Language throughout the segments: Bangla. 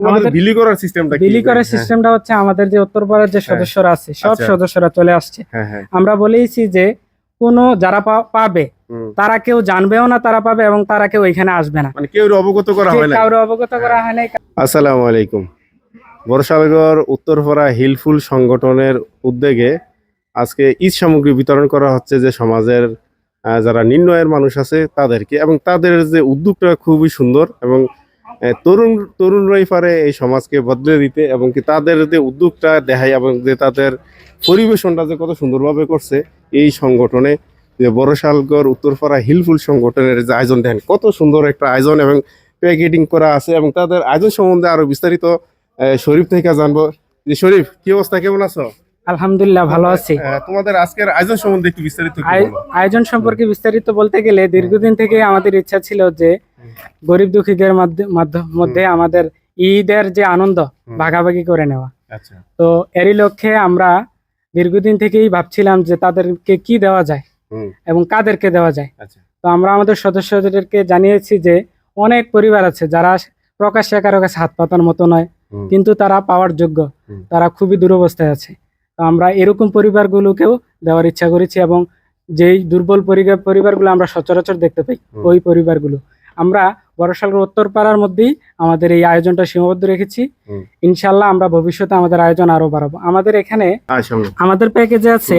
তোমাদের আমাদের বিলি করার সিস্টেমটা বিলি করার হ্যাঁ, সিস্টেমটা হচ্ছে আমাদের যে উত্তরপাড়ার যে সদস্যরা আছে সব আচ্ছা। সদস্যরা চলে আসছে। হ্যাঁ হ্যাঁ। আমরা বলেইছি যে কোনো যারা পাবে তারা কেউ জানবেও না তারা পাবে এবং তারা কেউ এখানে আসবে না। মানে কেউ অবগত করা হয় না কারও অবগত করা হয় নাই। আসসালামু আলাইকুম। বর্ষালগর উত্তরপাড়া হিলফুল সংগঠনের উদ্যোগে আজকে ঈদ সামগ্রী বিতরণ করা হচ্ছে যে সমাজের যারা নিম্ন আয়ের মানুষ আছে তাদেরকে এবং তাদের যে উদ্যোগটা খুবই সুন্দর এবং তরুণ তরুণরাই পারে এই সমাজকে বদলে দিতে এবং কি তাদের যে উদ্যোগটা দেখায় এবং যে তাদের পরিবেশনটা যে কত সুন্দরভাবে করছে এই সংগঠনে যে বড়শালগড় উত্তরপাড়া হিলফুল সংগঠনের যে আয়োজন দেন কত সুন্দর একটা আয়োজন এবং প্যাকেটিং করা আছে এবং তাদের আয়োজন সম্বন্ধে আরও বিস্তারিত শরীফ থেকে জানব। যে শরীফ কি অবস্থা? কেমন আছো? আলহামদুলিল্লাহ ভালো আছি। তোমাদের আজকের আয়োজন সম্বন্ধে একটু বিস্তারিত আয়- আয়োজন সম্পর্কে বিস্তারিত বলতে গেলে দীর্ঘদিন থেকে আমাদের ইচ্ছা ছিল যে গরিব দুঃখীদের মধ্যে আমাদের ঈদের যে আনন্দ ভাগাভাগি করে নেওয়া। আচ্ছা। তো এরই লক্ষ্যে আমরা দীর্ঘদিন থেকেই ভাবছিলাম যে তাদেরকে কি দেওয়া যায় এবং কাদেরকে দেওয়া যায়। আচ্ছা। তো আমরা আমাদের সদস্যদেরকে জানিয়েছি যে অনেক পরিবার আছে যারা প্রকাশ্যে কারও কাছে হাত পাতার মতো নয় কিন্তু তারা পাওয়ার যোগ্য। তারা খুবই দুরবস্থায় আছে। তো আমরা এরকম পরিবারগুলোকেও দেওয়ার ইচ্ছা করেছি এবং যেই দুর্বল পরিবার পরিবারগুলো আমরা সচরাচর দেখতে পাই ওই পরিবারগুলো। আমরা বড়শাল উত্তরপাড়ার মধ্যেই আমাদের এই আয়োজনটা সীমাবদ্ধ রেখেছি। ইনশাল্লাহ আমরা ভবিষ্যতে আমাদের আয়োজন আরও বাড়াবো। আমাদের এখানে আমাদের প্যাকেজে আছে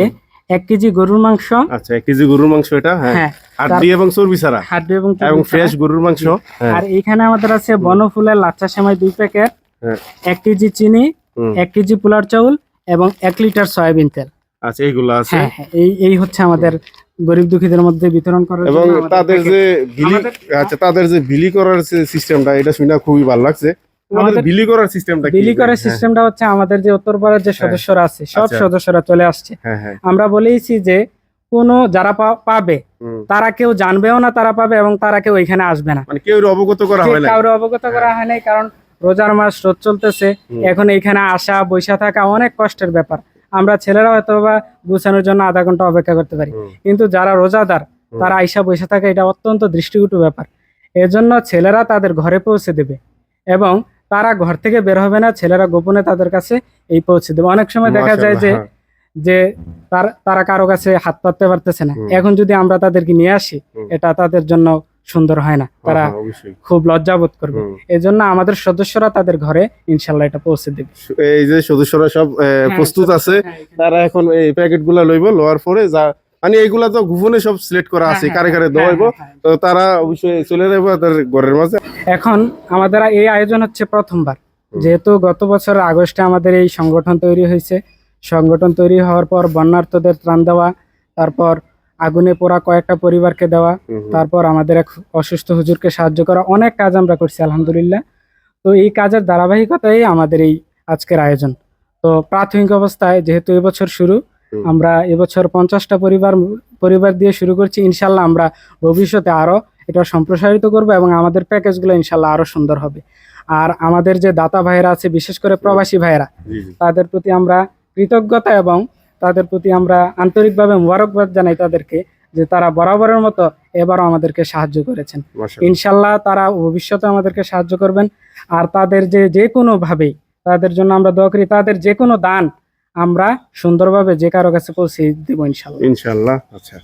এক কেজি গরুর মাংস। আচ্ছা এক কেজি গরুর মাংস এটা? হ্যাঁ। হ্যাঁ। হাড্ডি এবং চর্বি ছাড়া? হাড্ডি এবং এবং ফ্রেশ গরুর মাংস? হ্যাঁ। আর এখানে আমাদের আছে বনফুলের লাচ্চা সেমাই দুই প্যাকেট হ্যাঁ। এক কেজি চিনি এক কেজি পোলার চাউল এবং এক লিটার সয়াবিন তেল। আচ্ছা এইগুলো আছে। হ্যাঁ হ্যাঁ এই এই হচ্ছে আমাদের গরিব দুঃখীদের মধ্যে বিতরণ করার এবং তাদের যে বিলি আচ্ছা তাদের যে বিলি করার সিস্টেমটা এটা শুনে খুবই ভালো লাগছে। আমাদের বিলি করার সিস্টেমটা বিলি করার হ্যাঁ, সিস্টেমটা হচ্ছে আমাদের যে উত্তরপাড়ার যে সদস্যরা আছে সব আচ্ছা। সদস্যরা চলে আসছে। হ্যাঁ হ্যাঁ। আমরা বলেইছি যে কোনো যারা পাবে তারা কেউ জানবেও না তারা পাবে এবং তারা কেউ এখানে আসবে না। মানে কেউ অবগত করা হয় না কারও অবগত করা হয়। নাই কারণ রোজার মাস রোজ চলতেছে। এখন এখানে আসা বৈশা থাকা অনেক কষ্টের ব্যাপার। আমরা ছেলেরা হয়তো বা গুছানোর জন্য আধা ঘণ্টা অপেক্ষা করতে পারি। কিন্তু যারা রোজাদার তারা আইসা বসে থাকে এটা অত্যন্ত দৃষ্টিকটু ব্যাপার। এজন্য ছেলেরা তাদের ঘরে পৌঁছে দেবে এবং তারা ঘর থেকে বের হবে না ছেলেরা গোপনে তাদের কাছে এই পৌঁছে দেবে। অনেক সময় দেখা যায় যে যে তার তারা কারও কাছে হাত পাততে পারতেছে না। এখন যদি আমরা তাদেরকে নিয়ে আসি এটা তাদের জন্য সুন্দর হয় না। হ্যাঁ, তারা হ্যাঁ, খুব লজ্জাবোধ করবে। হুম। এজন্য আমাদের সদস্যরা তাদের ঘরে ইনশাল্লাহ এটা পৌঁছে দেবে। এই যে সদস্যরা সব প্রস্তুত আছে তারা এখন এই প্যাকেটগুলা লইব লওয়ার পরে যা মানে এইগুলা তো গোপনে সব সিলেক্ট করা আছে কারে কারে দেওয়াইব তো তারা অবশ্যই চলে যাব তাদের ঘরের মাঝে। এখন আমাদের এই আয়োজন হচ্ছে প্রথমবার। যেহেতু গত বছর আগস্টে আমাদের এই সংগঠন তৈরি হয়েছে। সংগঠন তৈরি হওয়ার পর বন্যার্থদের ত্রাণ দেওয়া তারপর আগুনে পোড়া কয়েকটা পরিবারকে দেওয়া। তারপর আমাদের এক অসুস্থ হুজুরকে সাহায্য করা অনেক কাজ আমরা করছি আলহামদুলিল্লাহ। তো এই কাজের ধারাবাহিকতাই আমাদের এই আজকের আয়োজন। তো প্রাথমিক অবস্থায় যেহেতু এবছর শুরু আমরা এবছর পঞ্চাশটা পরিবার পরিবার দিয়ে শুরু করছি ইনশাল্লাহ আমরা ভবিষ্যতে আরও এটা সম্প্রসারিত করব এবং আমাদের প্যাকেজগুলো ইনশাল্লাহ আরও সুন্দর হবে। আর আমাদের যে দাতা ভাইরা আছে বিশেষ করে প্রবাসী ভাইরা। তাদের প্রতি আমরা কৃতজ্ঞতা এবং তাদের প্রতি আমরা আন্তরিকভাবে মোবারকবাদ জানাই তাদেরকে যে তারা বরাবরের মতো এবারও আমাদেরকে সাহায্য করেছেন। ইনশাল্লাহ তারা ভবিষ্যতে আমাদেরকে সাহায্য করবেন। আর তাদের যে যে কোনো ভাবে তাদের জন্য আমরা দোয়া করি তাদের যে কোনো দান আমরা সুন্দরভাবে যে কারও কাছে পৌঁছে দেবো ইনশাল্লাহ ইনশাল্লাহ আচ্ছা।